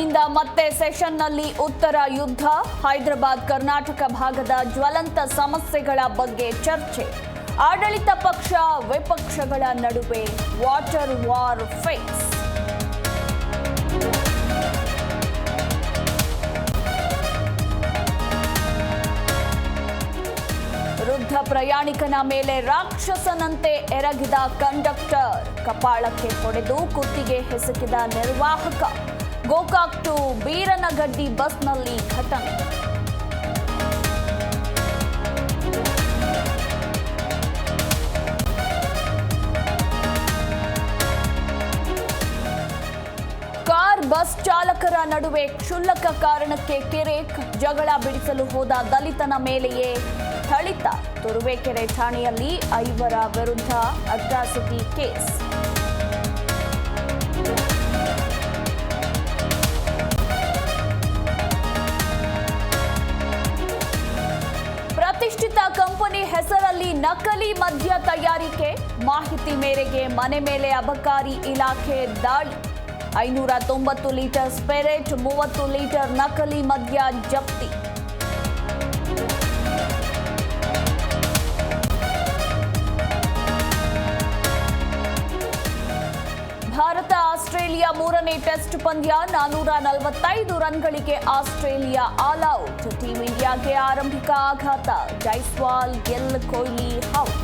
ಇಂದಿನಿಂದ ಮತ್ತೆ ಸೆಷನ್ನಲ್ಲಿ ಉತ್ತರ ಯುದ್ಧ. ಹೈದರಾಬಾದ್, ಕರ್ನಾಟಕ ಭಾಗದ ಜ್ವಲಂತ ಸಮಸ್ಯೆಗಳ ಬಗ್ಗೆ ಚರ್ಚೆ. ಆಡಳಿತ ಪಕ್ಷ ವಿಪಕ್ಷಗಳ ನಡುವೆ ವಾಟರ್ ವಾರ್ ಫೇಸ್. ವೃದ್ಧ ಪ್ರಯಾಣಿಕನ ಮೇಲೆ ರಾಕ್ಷಸನಂತೆ ಎರಗಿದ ಕಂಡಕ್ಟರ್. ಕಪಾಳಕ್ಕೆ ಹೊಡೆದು ಕುತ್ತಿಗೆ ಹೆಸಕಿದ ನಿರ್ವಾಹಕ. ಗೋಕಾಕ್ ಟು ಬೀರನಗಡ್ಡಿ ಬಸ್ನಲ್ಲಿ ಘಟನೆ. ಕಾರ್ ಬಸ್ ಚಾಲಕರ ನಡುವೆ ಕ್ಷುಲ್ಲಕ ಕಾರಣಕ್ಕೆ ಕೆರೆ ಜಗಳ ಬಿಡಿಸಲು ಹೋದ ದಲಿತನ ಮೇಲೆಯೇ ಥಳಿತ. ತುರುವೇಕೆರೆ ಠಾಣೆಯಲ್ಲಿ ಐವರ ವಿರುದ್ಧ ಅಟ್ರಾಸಿಟಿ ಕೇಸ್. ಕಂಪನಿ ಹೆಸರಲ್ಲಿ ನಕಲಿ ಮದ್ಯ ತಯಾರಿಕೆ? ಮಾಹಿತಿ ಮೇರೆಗೆ ಮನೆ ಮೇಲೆ ಅಬಕಾರಿ ಇಲಾಖೆ ದಾಳಿ. ಐನೂರ ತೊಂಬತ್ತು ಲೀಟರ್ ಸ್ಪೆರೆಟ್, ಮೂವತ್ತು ಲೀಟರ್ ನಕಲಿ ಮದ್ಯ ಜಪ್ತಿ. ಭಾರತ, ಆಸ್ಟ್ರೇಲಿಯಾ ಮೂರನೇ ಟೆಸ್ಟ್ ಪಂದ್ಯ, ನಾನೂರ ನಲವತ್ತೈದು ರನ್ಗಳಿಗೆ ಆಸ್ಟ್ರೇಲಿಯಾ ಆಲ್ ಔಟ್. ಟೀಂ ಇಂಡಿಯಾಗೆ ಆರಂಭಿಕ ಆಘಾತ ಜೈಸ್ವಾಲ್ ಗೆಲ್ ಕೊಹ್ಲಿ ಔಟ್